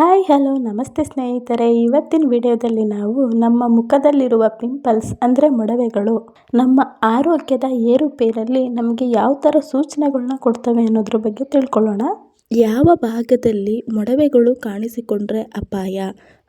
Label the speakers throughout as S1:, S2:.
S1: Hi, hello, ನಮಸ್ತೆ ಸ್ನೇಹಿತರೆ. ಇವತ್ತಿನ ವಿಡಿಯೋದಲ್ಲಿ ನಾವು ನಮ್ಮ ಮುಖದಲ್ಲಿರುವ ಪಿಂಪಲ್ಸ್ ಅಂದರೆ ಮೊಡವೆಗಳು, ನಮ್ಮ ಆರೋಗ್ಯದ ಏರುಪೇರಲ್ಲಿ ನಮಗೆ ಯಾವ ಥರ ಸೂಚನೆಗಳನ್ನ ಕೊಡ್ತವೆ ಅನ್ನೋದ್ರ ಬಗ್ಗೆ ತಿಳ್ಕೊಳ್ಳೋಣ. ಯಾವ ಭಾಗದಲ್ಲಿ ಮೊಡವೆಗಳು ಕಾಣಿಸಿಕೊಂಡ್ರೆ ಅಪಾಯ?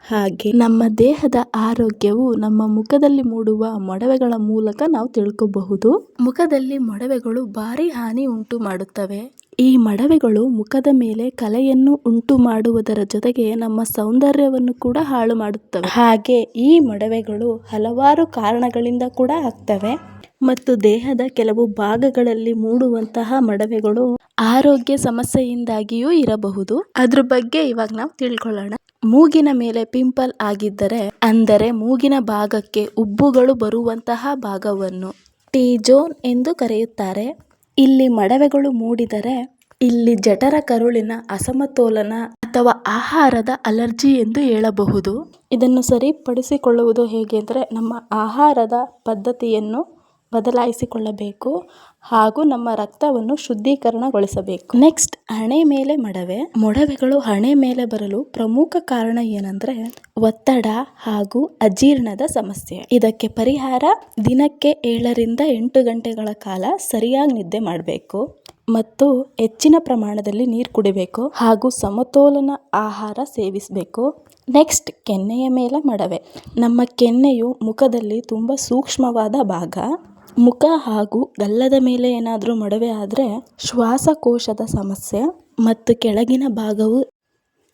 S1: ಹಾಗೆ ನಮ್ಮ ದೇಹದ ಆರೋಗ್ಯವು ನಮ್ಮ ಮುಖದಲ್ಲಿ ಮೂಡುವ ಮೊಡವೆಗಳ ಮೂಲಕ ನಾವು ತಿಳ್ಕೋಬಹುದು. ಮುಖದಲ್ಲಿ ಮೊಡವೆಗಳು ಭಾರಿ ಹಾನಿ ಉಂಟು ಮಾಡುತ್ತವೆ. ಈ ಮಡವೆಗಳು ಮುಖದ ಮೇಲೆ ಕಲೆಯನ್ನು ಉಂಟು ಮಾಡುವುದರ ಜೊತೆಗೆ ನಮ್ಮ ಸೌಂದರ್ಯವನ್ನು ಕೂಡ ಹಾಳು ಮಾಡುತ್ತವೆ ಹಾಗೆ ಈ ಮಡವೆಗಳು ಹಲವಾರು ಕಾರಣಗಳಿಂದ ಕೂಡ ಆಗ್ತವೆ. ಮತ್ತು ದೇಹದ ಕೆಲವು ಭಾಗಗಳಲ್ಲಿ ಮೂಡುವಂತಹ ಮಡವೆಗಳು ಆರೋಗ್ಯ ಸಮಸ್ಯೆಯಿಂದಾಗಿಯೂ ಇರಬಹುದು. ಅದ್ರ ಬಗ್ಗೆ ಇವಾಗ ನಾವು ತಿಳ್ಕೊಳ್ಳೋಣ. ಮೂಗಿನ ಮೇಲೆ ಪಿಂಪಲ್ ಆಗಿದ್ದರೆ, ಅಂದರೆ ಮೂಗಿನ ಭಾಗಕ್ಕೆ ಉಬ್ಬುಗಳು ಬರುವಂತಹ ಭಾಗವನ್ನು ಟಿ ಜೋನ್ ಎಂದು ಕರೆಯುತ್ತಾರೆ. ಇಲ್ಲಿ ಮಡವೆಗಳು ಮೂಡಿದರೆ ಇಲ್ಲಿ ಜಠರ ಕರುಳಿನ ಅಸಮತೋಲನ ಅಥವಾ ಆಹಾರದ ಅಲರ್ಜಿ ಎಂದು ಹೇಳಬಹುದು. ಇದನ್ನು ಸರಿಪಡಿಸಿಕೊಳ್ಳುವುದು ಹೇಗೆ ಅಂದರೆ ನಮ್ಮ ಆಹಾರದ ಪದ್ಧತಿಯನ್ನು ಬದಲಾಯಿಸಿಕೊಳ್ಳಬೇಕು ಹಾಗೂ ನಮ್ಮ ರಕ್ತವನ್ನು ಶುದ್ಧೀಕರಣಗೊಳಿಸಬೇಕು. ನೆಕ್ಸ್ಟ್ ಹಣೆ ಮೇಲೆ ಮೊಡವೆ. ಮೊಡವೆಗಳು ಹಣೆ ಮೇಲೆ ಬರಲು ಪ್ರಮುಖ ಕಾರಣ ಏನಂದ್ರೆ ಒತ್ತಡ ಹಾಗೂ ಅಜೀರ್ಣದ ಸಮಸ್ಯೆ. ಇದಕ್ಕೆ ಪರಿಹಾರ ದಿನಕ್ಕೆ ಏಳರಿಂದ ಎಂಟು ಗಂಟೆಗಳ ಕಾಲ ಸರಿಯಾಗಿ ನಿದ್ದೆ ಮಾಡಬೇಕು ಮತ್ತು ಹೆಚ್ಚಿನ ಪ್ರಮಾಣದಲ್ಲಿ ನೀರು ಕುಡಿಬೇಕು ಹಾಗೂ ಸಮತೋಲನ ಆಹಾರ ಸೇವಿಸಬೇಕು. ನೆಕ್ಸ್ಟ್ ಕೆನ್ನೆಯ ಮೇಲೆ ಮಡವೆ. ನಮ್ಮ ಕೆನ್ನೆಯು ಮುಖದಲ್ಲಿ ತುಂಬ ಸೂಕ್ಷ್ಮವಾದ ಭಾಗ. ಮುಖ ಹಾಗೂ ಗಲ್ಲದ ಮೇಲೆ ಏನಾದರೂ ಮೊಡವೆ ಆದರೆ ಶ್ವಾಸಕೋಶದ ಸಮಸ್ಯೆ ಮತ್ತು ಕೆಳಗಿನ ಭಾಗವು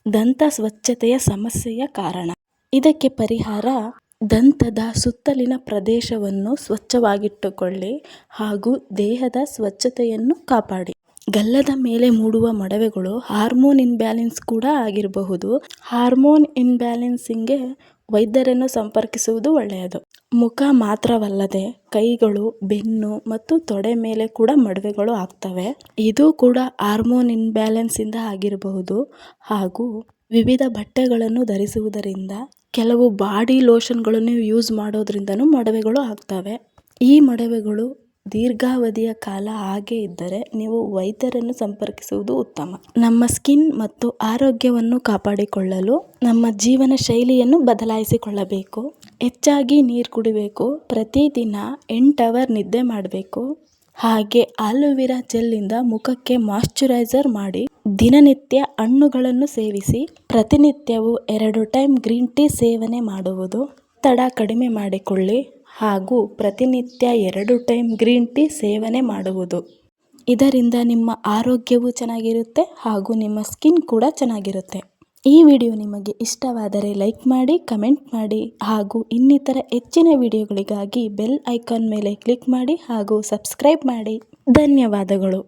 S1: ದಂತ ಸ್ವಚ್ಛತೆಯ ಸಮಸ್ಯೆಯ ಕಾರಣ. ಇದಕ್ಕೆ ಪರಿಹಾರ ದಂತದ ಸುತ್ತಲಿನ ಪ್ರದೇಶವನ್ನು ಸ್ವಚ್ಛವಾಗಿಟ್ಟುಕೊಳ್ಳಿ ಹಾಗೂ ದೇಹದ ಸ್ವಚ್ಛತೆಯನ್ನು ಕಾಪಾಡಿ. ಗಲ್ಲದ ಮೇಲೆ ಮೂಡುವ ಮೊಡವೆಗಳು ಹಾರ್ಮೋನ್ ಇನ್ಬ್ಯಾಲೆನ್ಸ್ ಕೂಡ ಆಗಿರಬಹುದು. ಹಾರ್ಮೋನ್ ಇನ್ಬ್ಯಾಲೆನ್ಸಿಂಗ್ಗೆ ವೈದ್ಯರನ್ನು ಸಂಪರ್ಕಿಸುವುದು ಒಳ್ಳೆಯದು. ಮುಖ ಮಾತ್ರವಲ್ಲದೆ ಕೈಗಳು, ಬೆನ್ನು ಮತ್ತು ತೊಡೆ ಮೇಲೆ ಕೂಡ ಮಡವೆಗಳು ಆಗ್ತವೆ. ಇದು ಕೂಡ ಹಾರ್ಮೋನ್ ಇನ್ಬ್ಯಾಲೆನ್ಸ್ ಇಂದ ಆಗಿರಬಹುದು ಹಾಗೂ ವಿವಿಧ ಬಟ್ಟೆಗಳನ್ನು ಧರಿಸುವುದರಿಂದ ಕೆಲವು ಬಾಡಿ ಲೋಷನ್ಗಳನ್ನು ಯೂಸ್ ಮಾಡೋದ್ರಿಂದನೂ ಮೊಡವೆಗಳು ಆಗ್ತವೆ. ಈ ಮೊಡವೆಗಳು ದೀರ್ಘಾವಧಿಯ ಕಾಲ ಹಾಗೆ ಇದ್ದರೆ ನೀವು ವೈದ್ಯರನ್ನು ಸಂಪರ್ಕಿಸುವುದು ಉತ್ತಮ. ನಮ್ಮ ಸ್ಕಿನ್ ಮತ್ತು ಆರೋಗ್ಯವನ್ನು ಕಾಪಾಡಿಕೊಳ್ಳಲು ನಮ್ಮ ಜೀವನ ಶೈಲಿಯನ್ನು ಬದಲಾಯಿಸಿಕೊಳ್ಳಬೇಕು. ಹೆಚ್ಚಾಗಿ ನೀರು ಕುಡಿಬೇಕು. ಪ್ರತಿದಿನ ಎಂಟು ಅವರ್ ನಿದ್ದೆ ಮಾಡಬೇಕು. ಹಾಗೆ ಆಲೋವಿರಾ ಜೆಲ್ಲಿಂದ ಮುಖಕ್ಕೆ ಮಾಯಿಶ್ಚರೈಸರ್ ಮಾಡಿ ದಿನನಿತ್ಯ ಹಣ್ಣುಗಳನ್ನು ಸೇವಿಸಿ ಪ್ರತಿನಿತ್ಯವೂ ಎರಡು ಟೈಮ್ ಗ್ರೀನ್ ಟೀ ಸೇವನೆ ಮಾಡುವುದು ತಡ ಕಡಿಮೆ ಮಾಡಿಕೊಳ್ಳಿ ಹಾಗೂ ಪ್ರತಿನಿತ್ಯ ಎರಡು ಟೈಮ್ ಗ್ರೀನ್ ಟೀ ಸೇವನೆ ಮಾಡುವುದು. ಇದರಿಂದ ನಿಮ್ಮ ಆರೋಗ್ಯವೂ ಚೆನ್ನಾಗಿರುತ್ತೆ ಹಾಗೂ ನಿಮ್ಮ ಸ್ಕಿನ್ ಕೂಡ ಚೆನ್ನಾಗಿರುತ್ತೆ. ಈ ವಿಡಿಯೋ ನಿಮಗೆ ಇಷ್ಟವಾದರೆ ಲೈಕ್ ಮಾಡಿ, ಕಮೆಂಟ್ ಮಾಡಿ ಹಾಗೂ ಇನ್ನಿತರ ಹೆಚ್ಚಿನ ವಿಡಿಯೋಗಳಿಗಾಗಿ ಬೆಲ್ ಐಕಾನ್ ಮೇಲೆ ಕ್ಲಿಕ್ ಮಾಡಿ ಹಾಗೂ ಸಬ್ಸ್ಕ್ರೈಬ್ ಮಾಡಿ. ಧನ್ಯವಾದಗಳು.